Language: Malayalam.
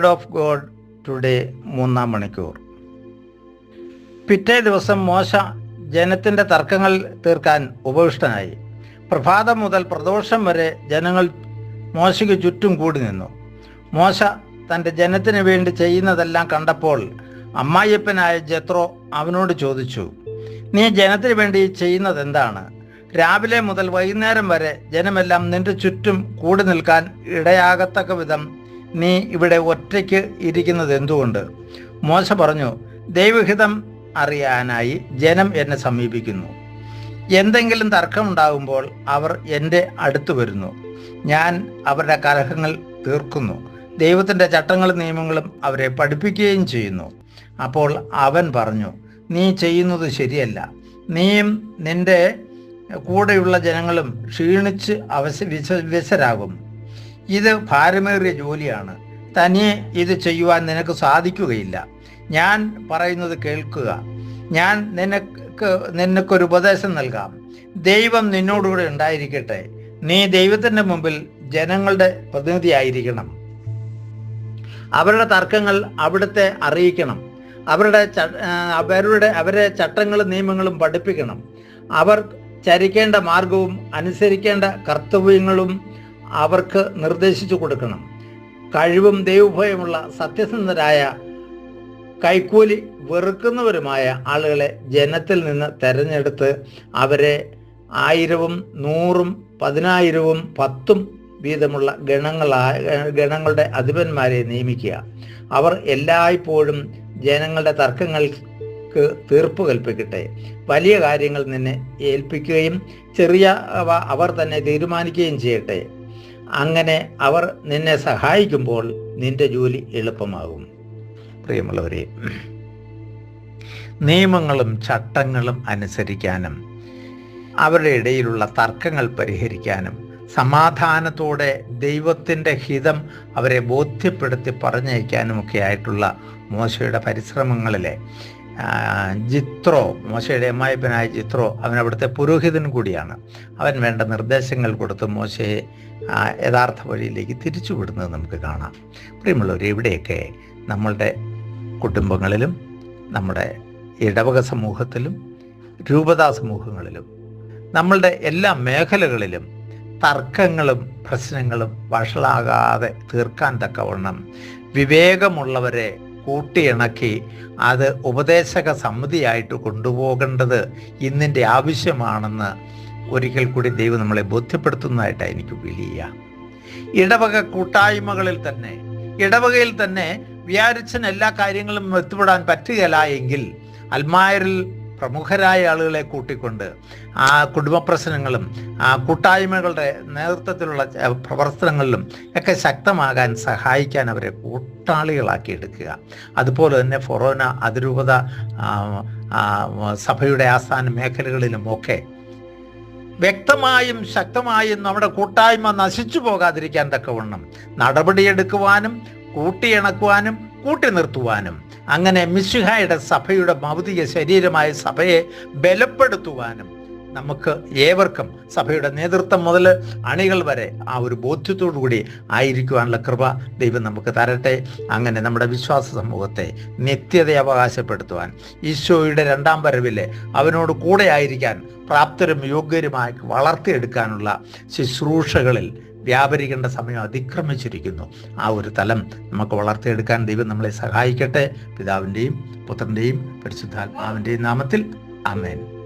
വേർഡ് ഓഫ് ഗോഡ് ടുഡേ മൂന്നാം മണിക്കൂർ. പിറ്റേ ദിവസം മോശ ജനത്തിന്റെ തർക്കങ്ങൾ തീർക്കാൻ ഉപവിഷ്ടനായി. പ്രഭാതം മുതൽ പ്രദോഷം വരെ ജനങ്ങൾ മോശയ്ക്ക് ചുറ്റും കൂടി നിന്നു. മോശ തന്റെ ജനത്തിന് വേണ്ടി ചെയ്യുന്നതെല്ലാം കണ്ടപ്പോൾ അമ്മായിയപ്പനായ ജത്രോ അവനോട് ചോദിച്ചു നീ ജനത്തിന് വേണ്ടി ചെയ്യുന്നത് എന്താണ് രാവിലെ മുതൽ വൈകുന്നേരം വരെ ജനമെല്ലാം നിന്റെ ചുറ്റും കൂടി നിൽക്കാൻ ഇടയാകത്തക്ക വിധം നീ ഇവിടെ ഒറ്റയ്ക്ക് ഇരിക്കുന്നത് എന്തുകൊണ്ട്? മോശ പറഞ്ഞു ദൈവഹിതം അറിയാനായി ജനം എന്നെ സമീപിക്കുന്നു. എന്തെങ്കിലും തർക്കമുണ്ടാകുമ്പോൾ അവർ എന്റെ അടുത്ത് വരുന്നു. ഞാൻ അവരുടെ കലഹങ്ങൾ തീർക്കുന്നു. ദൈവത്തിന്റെ ചട്ടങ്ങളും നിയമങ്ങളും അവരെ പഠിപ്പിക്കുകയും ചെയ്യുന്നു. അപ്പോൾ അവൻ പറഞ്ഞു നീ ചെയ്യുന്നത് ശരിയല്ല. നീയും നിന്റെ കൂടെയുള്ള ജനങ്ങളും ക്ഷീണിച്ച് അവശ വിശ വിശരാകും. ഇത് ഭാരമേറിയ ജോലിയാണ്. തനിയെ ഇത് ചെയ്യുവാൻ നിനക്ക് സാധിക്കുകയില്ല. ഞാൻ പറയുന്നത് കേൾക്കുക. ഞാൻ നിനക്ക് നിനക്കൊരു ഉപദേശം നൽകാം. ദൈവം നിന്നോടുകൂടെ ഉണ്ടായിരിക്കട്ടെ. നീ ദൈവത്തിന്റെ മുമ്പിൽ ജനങ്ങളുടെ പ്രതിനിധിയായിരിക്കണം. അവരുടെ തർക്കങ്ങൾ അവിടുത്തെ അറിയിക്കണം. അവരുടെ അവരുടെ അവരെ ചട്ടങ്ങളും നിയമങ്ങളും പഠിപ്പിക്കണം. അവർ ചരിക്കേണ്ട മാർഗവും അനുസരിക്കേണ്ട കർത്തവ്യങ്ങളും അവർക്ക് നിർദ്ദേശിച്ചു കൊടുക്കണം. കഴിവും ദൈവഭയമുള്ള സത്യസന്ധരായ കൈക്കൂലി വെറുക്കുന്നവരുമായ ആളുകളെ ജനത്തിൽ നിന്ന് തെരഞ്ഞെടുത്ത് അവരെ ആയിരവും നൂറും പതിനായിരവും പത്തും വീതമുള്ള ഗണങ്ങളായ ഗണങ്ങളുടെ അധിപന്മാരെ നിയമിക്കുക. അവർ എല്ലായ്പ്പോഴും ജനങ്ങളുടെ തർക്കങ്ങൾക്ക് തീർപ്പ് കൽപ്പിക്കട്ടെ. വലിയ കാര്യങ്ങൾ നിന്നെ ഏൽപ്പിക്കുകയും ചെറിയ അവ അവർ തന്നെ തീരുമാനിക്കുകയും ചെയ്യട്ടെ. അങ്ങനെ അവർ നിന്നെ സഹായിക്കുമ്പോൾ നിന്റെ ജോലി എളുപ്പമാകും. പ്രിയമുള്ളവരെ നിയമങ്ങളും ചട്ടങ്ങളും അനുസരിക്കാനും അവരുടെ ഇടയിലുള്ള തർക്കങ്ങൾ പരിഹരിക്കാനും സമാധാനത്തോടെ ദൈവത്തിന്റെ ഹിതം അവരെ ബോധ്യപ്പെടുത്തി പറഞ്ഞയക്കാനുമൊക്കെ ആയിട്ടുള്ള മോശയുടെ പരിശ്രമങ്ങളിലെ ജിത്രോ മോശയുടെ അമ്മായിപ്പനായ ജിത്രോ അവൻ അവിടുത്തെ പുരോഹിതൻ കൂടിയാണ്. അവൻ വേണ്ട നിർദ്ദേശങ്ങൾ കൊടുത്ത് മോശയെ യഥാർത്ഥ വഴിയിലേക്ക് തിരിച്ചുവിടുന്നത് നമുക്ക് കാണാം. പ്രിയമുള്ളവർ ഇവിടെയൊക്കെ നമ്മളുടെ കുടുംബങ്ങളിലും നമ്മുടെ ഇടവക സമൂഹത്തിലും രൂപതാ സമൂഹങ്ങളിലും നമ്മളുടെ എല്ലാ മേഖലകളിലും തർക്കങ്ങളും പ്രശ്നങ്ങളും വഷളാകാതെ തീർക്കാൻ തക്കവണ്ണം വിവേകമുള്ളവരെ കൂട്ടിയിണക്കി അത് ഉപദേശക സമിതിയായിട്ട് കൊണ്ടുപോകേണ്ടത് ഇന്നിന്റെ ആവശ്യമാണെന്ന് ഒരിക്കൽ കൂടി ദൈവം നമ്മളെ ബോധ്യപ്പെടുത്തുന്നതായിട്ടാണ് എനിക്ക് വലിയ ഇടവക കൂട്ടായ്മകളിൽ തന്നെ ഇടവകയിൽ തന്നെ വിചാരിച്ചൻ എല്ലാ കാര്യങ്ങളും എത്തിപ്പെടാൻ പറ്റുകയില്ല എങ്കിൽ അൽമായരിൽ പ്രമുഖരായ ആളുകളെ കൂട്ടിക്കൊണ്ട് ആ കുടുംബ പ്രശ്നങ്ങളും ആ കൂട്ടായ്മകളുടെ നേതൃത്വത്തിലുള്ള പ്രവർത്തനങ്ങളിലും ഒക്കെ ശക്തമാകാൻ സഹായിക്കാൻ അവരെ കൂട്ടാളികളാക്കി എടുക്കുക. അതുപോലെ തന്നെ ഫൊറോന അതിരൂപത സഭയുടെ ആസ്ഥാന മേഖലകളിലും ഒക്കെ വ്യക്തമായും ശക്തമായും നമ്മുടെ കൂട്ടായ്മ നശിച്ചു പോകാതിരിക്കാൻ തക്കവണ്ണം നടപടിയെടുക്കുവാനും കൂട്ടിയിണക്കുവാനും കൂട്ടി നിർത്തുവാനും അങ്ങനെ മിശിഹായുടെ സഭയുടെ ഭൗതിക ശരീരമായ സഭയെ ബലപ്പെടുത്തുവാനും നമുക്ക് ഏവർക്കും സഭയുടെ നേതൃത്വം മുതൽ അണികൾ വരെ ആ ഒരു കൂടി ആയിരിക്കുവാനുള്ള കൃപ ദൈവം നമുക്ക് തരട്ടെ. അങ്ങനെ നമ്മുടെ വിശ്വാസ സമൂഹത്തെ നിത്യത അവകാശപ്പെടുത്തുവാൻ ഈശോയുടെ രണ്ടാം വരവിലെ അവനോട് കൂടെ ആയിരിക്കാൻ പ്രാപ്തരും യോഗ്യരുമായി വളർത്തിയെടുക്കാനുള്ള ശുശ്രൂഷകളിൽ വ്യാപരിക്കേണ്ട സമയം അതിക്രമിച്ചിരിക്കുന്നു. ആ ഒരു തലം നമുക്ക് വളർത്തിയെടുക്കാൻ ദൈവം നമ്മളെ സഹായിക്കട്ടെ. പിതാവിന്റെയും പുത്രന്റെയും പരിശുദ്ധാത്മാവിന്റെയും നാമത്തിൽ അമേൻ